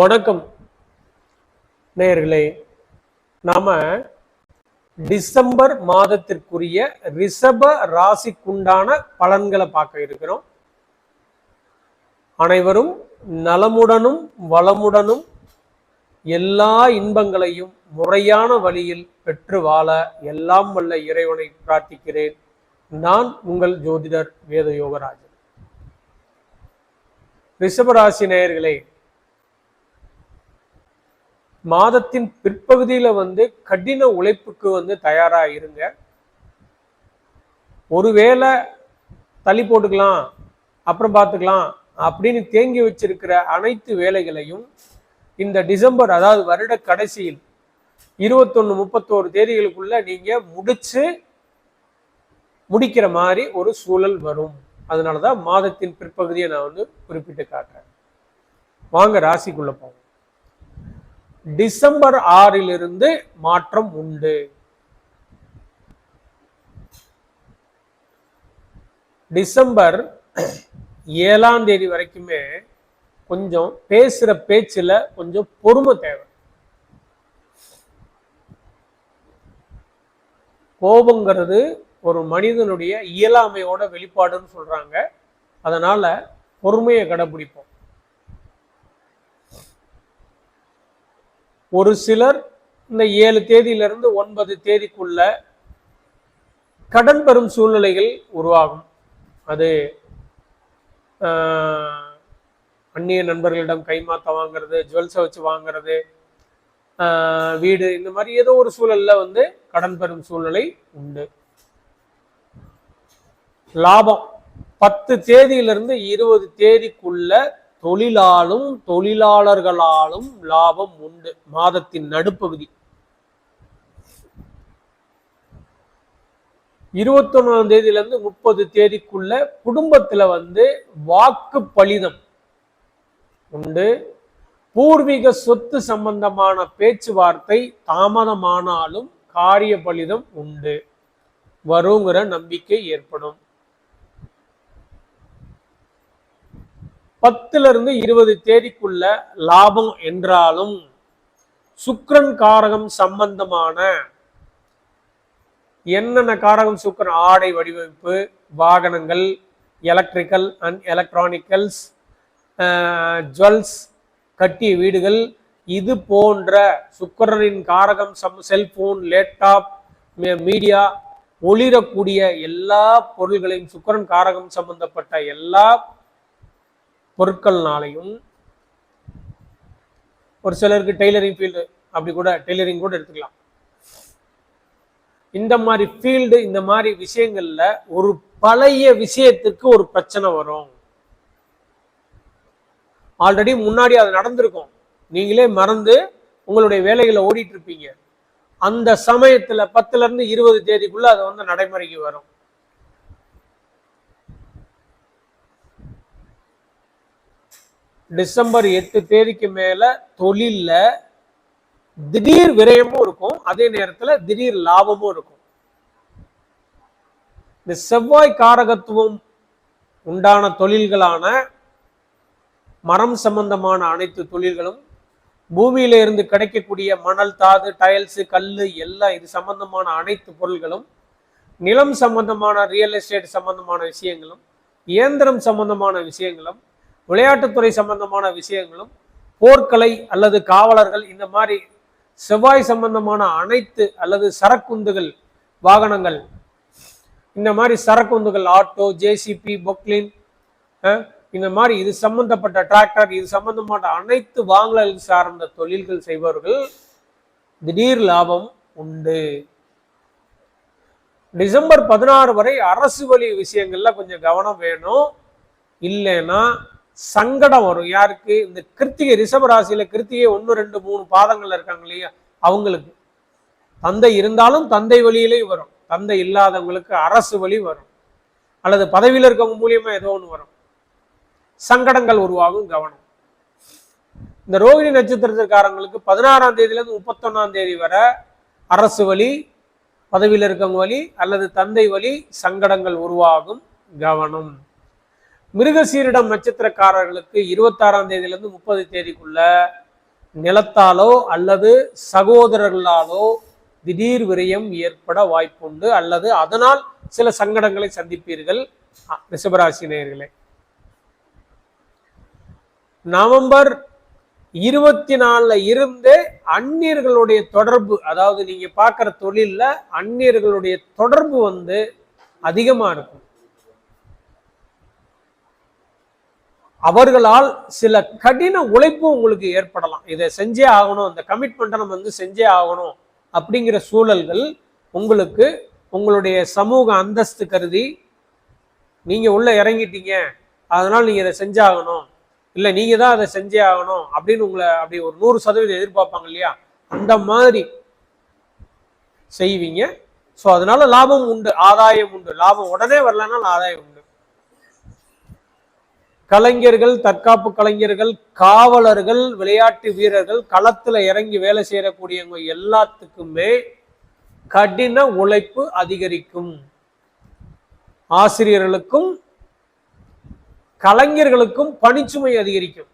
வணக்கம் நேயர்களே. நாம டிசம்பர் மாதத்திற்குரிய ரிஷப ராசிக்குண்டான பலன்களை பார்க்க இருக்கிறோம். அனைவரும் நலமுடனும் வளமுடனும் எல்லா இன்பங்களையும் முறையான வழியில் பெற்று வாழ எல்லாம் வல்ல இறைவனை பிரார்த்திக்கிறேன். நான் உங்கள் ஜோதிடர் வேத யோகராஜன் ரிஷபராசி நேயர்களே மாதத்தின் பிற்பகுதியில வந்து கடின உழைப்புக்கு வந்து தயாரா இருங்க. ஒருவேளை தள்ளி போட்டுக்கலாம் அப்புறம் பார்த்துக்கலாம் அப்படின்னு தேங்கி வச்சிருக்கிற அனைத்து வேலைகளையும் இந்த டிசம்பர் அதாவது வருட கடைசியில் இருபத்தொன்னு முப்பத்தோரு தேதிகளுக்குள்ள நீங்க முடிச்சு முடிக்கிற மாதிரி ஒரு சூழல் வரும். அதனாலதான் மாதத்தின் பிற்பகுதியை நான் வந்து குறிப்பிட்டு காட்டுறேன். வாங்க ராசிக்குள்ள போவோம். டிசம்பர் ஆறிலிருந்து மாற்றம் உண்டு. டிசம்பர் ஏழாம் தேதி வரைக்குமே கொஞ்சம் பேசுற பேச்சில் கொஞ்சம் பொறுமை தேவை. கோபங்கிறது ஒரு மனிதனுடைய இயலாமையோட வெளிப்பாடுன்னு சொல்றாங்க. அதனால பொறுமையை கடைபிடிப்போம். ஒரு சிலர் இந்த ஏழு தேதியிலிருந்து ஒன்பது தேதிக்குள்ள கடன் பெறும் சூழ்நிலைகள் உருவாகும். அது ஆஹ், அந்நிய நண்பர்களிடம் கைமாத்த வாங்குறது ஜுவல்ஸை வச்சு வாங்குறது வீடு இந்த மாதிரி ஏதோ ஒரு சூழல்ல வந்து கடன் பெறும் சூழ்நிலை உண்டு. லாபம். பத்து தேதியிலிருந்து இருபது தேதிக்குள்ள தொழிலாலும் தொழிலாளர்களாலும் லாபம் உண்டு. மாதத்தின் நடுப்பகுதி. இருபத்தொன்னாம் தேதியிலிருந்து முப்பது தேதிக்குள்ள குடும்பத்தில் வந்து வாக்கு பலிதம் உண்டு. பூர்வீக சொத்து சம்பந்தமான பேச்சுவார்த்தை தாமதமானாலும் காரிய பலிதம் உண்டு. வருங்கிற நம்பிக்கை ஏற்படும். பத்துல இருந்து இருபது தேதிக்குள்ள லாபம் என்றாலும் சுக்கரன் காரகம் சம்பந்தமான என்னென்ன காரகம் சுக்கரன்? ஆடை வடிவமைப்பு வாகனங்கள் எலக்ட்ரிக்கல் அண்ட் எலக்ட்ரானிக்கல்ஸ் ஜுவல்ஸ் கட்டிய வீடுகள் இது போன்ற சுக்கரனின் காரகம் சம் செல்போன் லேப்டாப் மீடியா ஒளிரக்கூடிய எல்லா பொருள்களையும் சுக்கரன் காரகம் சம்பந்தப்பட்ட எல்லா பொருட்கள்னாலையும் ஒரு சிலருக்கு டெய்லரிங் ஃபீல்டு அப்படி கூட டெய்லரிங் கூட எடுத்துக்கலாம். இந்த மாதிரி ஃபீல்டு இந்த மாதிரி விஷயங்கள்ல ஒரு பழைய விஷயத்துக்கு ஒரு பிரச்சனை வரும். ஆல்ரெடி முன்னாடி அது நடந்திருக்கும். நீங்களே மறந்து உங்களுடைய வேலைகளை ஓடிட்டு இருப்பீங்க. அந்த சமயத்துல பத்துல இருந்து இருபது தேதிக்குள்ள அது வந்து நடைமுறைக்கு வரும். டிசம்பர் எட்டு தேதிக்கு மேல தொழிலில் திடீர் விரயமும் இருக்கும். அதே நேரத்துல திடீர் லாபமும் இருக்கும். இந்த செவ்வாய் காரகத்துவம் உண்டான தொழில்களான மரம் சம்பந்தமான அனைத்து தொழில்களும் பூமியில இருந்து கிடைக்கக்கூடிய மணல் தாது டைல்ஸ் கல் எல்லாம் இது சம்பந்தமான அனைத்து பொருள்களும் நிலம் சம்பந்தமான ரியல் எஸ்டேட் சம்பந்தமான விஷயங்களும் இயந்திரம் சம்பந்தமான விஷயங்களும் விளையாட்டுத்துறை சம்பந்தமான விஷயங்களும் போர்க்கலை அல்லது காவலர்கள் இந்த மாதிரி செவ்வாய் சம்பந்தமான அனைத்து அல்லது சரக்குந்துகள் வாகனங்கள் இந்த மாதிரி சரக்குந்துகள் ஆட்டோ ஜேசிபி பொக்லின் இந்த மாதிரி இது சம்பந்தப்பட்ட டிராக்டர் இது சம்பந்தமான அனைத்து வாங்கல் சார்ந்த தொழில்கள் செய்பவர்கள் திடீர் லாபம் உண்டு. டிசம்பர் பதினாறு வரை அரசு வழி விஷயங்கள்ல கொஞ்சம் கவனம் வேணும். இல்லைன்னா சங்கடம் வரும். யாருக்கு? இந்த கிருத்திகை ரிஷப ராசியில கிருத்திகை ஒன்று ரெண்டு மூணு பாதங்கள்ல இருக்காங்க இல்லையா? அவங்களுக்கு. தந்தை இருந்தாலும் தந்தை வழியிலே வரும். தந்தை இல்லாதவங்களுக்கு அரசு வழி வரும். அல்லது பதவியில் இருக்கவங்க மூலியமா ஏதோ ஒன்று வரும். சங்கடங்கள் உருவாகும் கவனம். இந்த ரோகிணி நட்சத்திரத்துக்காரங்களுக்கு பதினாறாம் தேதியிலேருந்து முப்பத்தொன்னாம் தேதி வரை அரசு வழி பதவியில் இருக்கவங்க வழி அல்லது தந்தை வழி சங்கடங்கள் உருவாகும் கவனம். மிருகசீரிடம் நட்சத்திரக்காரர்களுக்கு இருபத்தாறாம் தேதியிலிருந்து முப்பது தேதிக்குள்ள நிலத்தாலோ அல்லது சகோதரர்களாலோ திடீர் விரயம் ஏற்பட வாய்ப்புண்டு. அல்லது அதனால் சில சங்கடங்களை சந்திப்பீர்கள். அ- ரிஷபராசி நேயர்களே. நவம்பர் இருபத்தி நாலுல இருந்து அந்நியர்களுடைய தொடர்பு அதாவது நீங்க பார்க்குற தொழிலில் அந்நியர்களுடைய தொடர்பு வந்து அதிகமா இருக்கும். அவர்களால் சில கடின உழைப்பு உங்களுக்கு ஏற்படலாம். இதை செஞ்சே ஆகணும். இந்த கமிட்மெண்ட்டை நம்ம வந்து செஞ்சே ஆகணும் அப்படிங்கிற சூழல்கள் உங்களுக்கு உங்களுடைய சமூக அந்தஸ்து கருதி நீங்கள் உள்ளே இறங்கிட்டீங்க. அதனால் நீங்கள் இதை செஞ்சாகணும் இல்லை நீங்கள் தான் அதை செஞ்சே ஆகணும் அப்படின்னு உங்களை அப்படி ஒரு நூறு சதவீதம் எதிர்பார்ப்பாங்க இல்லையா? அந்த மாதிரி செய்வீங்க. ஸோ அதனால லாபம் உண்டு ஆதாயம் உண்டு. லாபம் உடனே வரலன்னா ஆதாயம் உண்டு. கலைஞர்கள் தற்காப்பு கலைஞர்கள் காவலர்கள் விளையாட்டு வீரர்கள் களத்துல இறங்கி வேலை செய்யக்கூடியவங்க எல்லாத்துக்குமே கடின உழைப்பு அதிகரிக்கும். ஆசிரியர்களுக்கும் கலைஞர்களுக்கும் பணிச்சுமை அதிகரிக்கும்.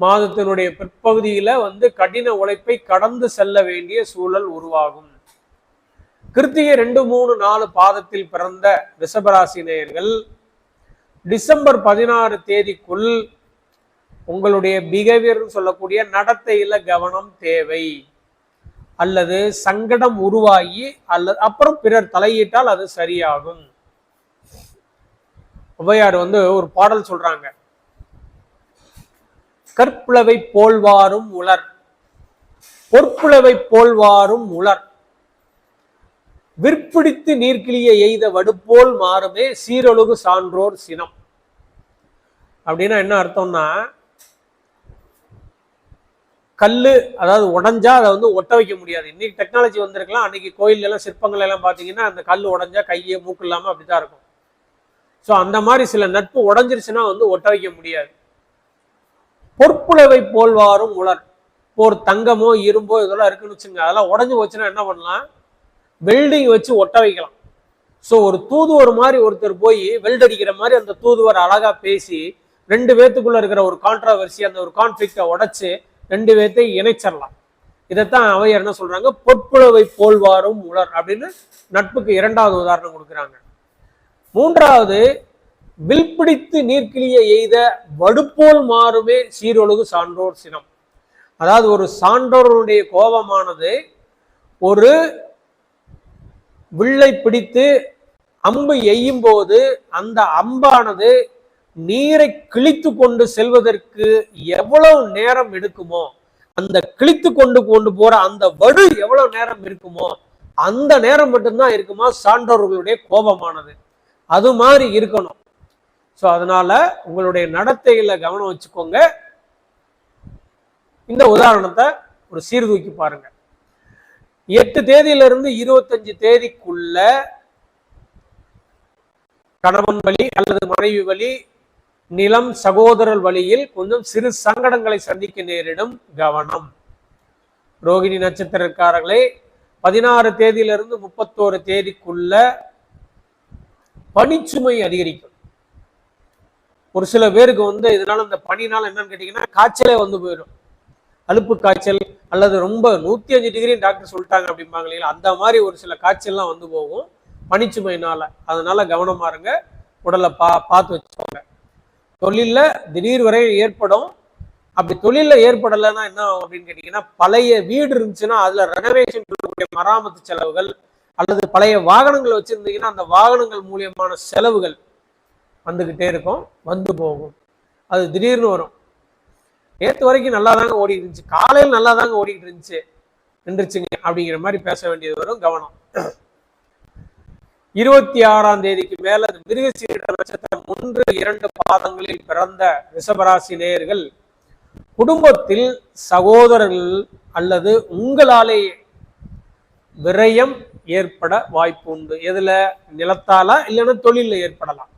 மாதத்தினுடைய பிற்பகுதியில வந்து கடின உழைப்பை கடந்து செல்ல வேண்டிய சூழல் உருவாகும். கிருத்திகை ரெண்டு மூணு நாலு பாதத்தில் பிறந்த ரிஷபராசி நேயர்கள் டிசம்பர் பதினாறு தேதிக்குள் உங்களுடைய பிஹேவியர் சொல்லக்கூடிய நடத்தையில் கவனம் தேவை. அல்லது சங்கடம் உருவாகி அல்லது அப்புறம் பிறர் தலையிட்டால் அது சரியாகும். ஔவையார் வந்து ஒரு பாடல் சொல்றாங்க. கற்புலவை போல்வாரும் உலர். பொற்புளவை போல்வாரும் உலர். விற்பிடித்து நீர்க்கிளிய எய்த வடுப்போல் மாறுமே சீரொழுகு சான்றோர் சினம். அப்படின்னா என்ன அர்த்தம்னா கல் அதாவது உடஞ்சா அதை வந்து ஒட்ட வைக்க முடியாது. இன்னைக்கு டெக்னாலஜி வந்திருக்கலாம். அன்னைக்கு கோயில் எல்லாம் சிற்பங்கள் எல்லாம் பார்த்தீங்கன்னா அந்த கல் உடஞ்சா கையை மூக்கு இல்லாமல் அப்படிதான் இருக்கும். ஸோ அந்த மாதிரி சில நட்பு உடஞ்சிருச்சுன்னா வந்து ஒட்ட வைக்க முடியாது. பொற்புலவை போல்வாரும் உலர். இப்போ ஒரு தங்கமோ இரும்போ இதெல்லாம் இருக்குன்னு வச்சுங்க அதெல்லாம் உடஞ்சு போச்சுன்னா என்ன பண்ணலாம்? வெல்டிங் வச்சு ஒட்ட வைக்கலாம். ஸோ ஒரு தூதுவர் மாதிரி ஒருத்தர் போய் வெல்ட் அடிக்கிற மாதிரி அந்த தூதுவர் அழகா பேசி ரெண்டு பேத்துக்குள்ள இருக்கிற ஒரு கான்ட்ரவர்சி அந்த ஒரு கான்ஃபிளிக்டை உடைச்சு ரெண்டு பேர்த்தை இணைச்சிடலாம். இதைத்தான் அவையர் என்ன சொல்றாங்க? பொற்புழவை போல்வாரும் உலர் அப்படின்னு நட்புக்கு இரண்டாவது உதாரணம் கொடுக்குறாங்க. மூன்றாவது வில்பிடித்து நீர்க்கிளிய எய்த வடுப்போல் மாறுமே சீரொழுகு சான்றோர் சினம். அதாவது ஒரு சான்றோருடைய கோபமானது ஒரு வில்லை பிடித்து அம்பு எய்யும் போது அந்த அம்பானது நீரை கிழித்து கொண்டு செல்வதற்கு எவ்வளவு நேரம் எடுக்குமோ அந்த கிழித்து கொண்டு கொண்டு போற அந்த வடு எவ்வளவு நேரம் இருக்குமோ அந்த நேரம் மட்டும்தான் இருக்குமா சான்றோர்களுடைய கோபமானது. அது மாதிரி இருக்கணும். ஸோ அதனால உங்களுடைய நடத்தையில கவனம் வச்சுக்கோங்க. இந்த உதாரணத்தை ஒரு சீர்தூக்கி பாருங்க. எட்டு தேதியில இருந்து இருபத்தஞ்சு தேதிக்குள்ள கணவன் வழி அல்லது மனைவி வழி நிலம் சகோதரர் வழியில் கொஞ்சம் சிறு சங்கடங்களை சந்திக்க நேரிடும் கவனம். ரோகிணி நட்சத்திரக்காரர்களே பதினாறு தேதியிலிருந்து முப்பத்தோரு தேதிக்குள்ள பனிச்சுமை அதிகரிக்கும். ஒரு சில பேருக்கு வந்து இதனால இந்த பனினால என்னன்னு கேட்டீங்கன்னா காய்ச்சலே வந்து போயிடும். அலுப்பு காய்ச்சல் அல்லது ரொம்ப நூத்தி அஞ்சு டிகிரி டாக்டர் சொல்லிட்டாங்க அப்படிம்பாங்க இல்லைங்களா? அந்த மாதிரி ஒரு சில காய்ச்சல்லாம் வந்து போகும். பனிச்சுமையினால. அதனால கவனமா இருங்க. உடலை பா பார்த்து வச்சுக்கோங்க. தொழில்ல திடீர் வரை ஏற்படும். அப்படி தொழிலில் ஏற்படலைன்னா என்ன ஆகும் அப்படின்னு கேட்டீங்கன்னா பழைய வீடு இருந்துச்சுன்னா அதுல ரெனோவேஷன் பண்ணக்கூடிய மராமத்து செலவுகள் அல்லது பழைய வாகனங்கள் வச்சிருந்தீங்கன்னா அந்த வாகனங்கள் மூலியமான செலவுகள் வந்துகிட்டே இருக்கும். வந்து போகும். அது திடீர்னு வரும். நேற்று வரைக்கும் நல்லா தாங்க ஓடிட்டு இருந்துச்சு. காலையில் நல்லா தாங்க ஓடிட்டு இருந்துச்சு. நின்றுச்சுங்க அப்படிங்கிற மாதிரி பேச வேண்டியது வரும் கவனம். இருபத்தி ஆறாம் தேதிக்கு மேல மிருகசீரிட நட்சத்திரம் ஒன்று இரண்டு பாதங்களில் பிறந்த ரிஷபராசி நேயர்கள் குடும்பத்தில் சகோதரர்கள் அல்லது உங்களாலே விரயம் ஏற்பட வாய்ப்பு உண்டு. எதுல? நிலத்தாலா? இல்லைன்னா தொழில ஏற்படலாம்.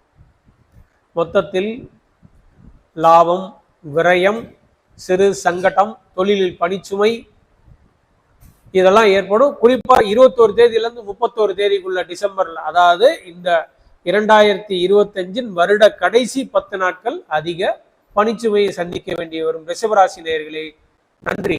மொத்தத்தில் லாபம் விரயம் சிறு சங்கடம் தொழிலில் பணிச்சுமை இதெல்லாம் ஏற்படும். குறிப்பா இருபத்தோரு தேதியிலேருந்து முப்பத்தோரு தேதிக்குள்ள டிசம்பர்ல அதாவது இந்த இரண்டாயிரத்தி இருபத்தஞ்சின் வருட கடைசி பத்து நாட்கள் அதிக பணிச்சுமையை சந்திக்க வேண்டிய வரும் ரிஷபராசி நேர்களே நன்றி.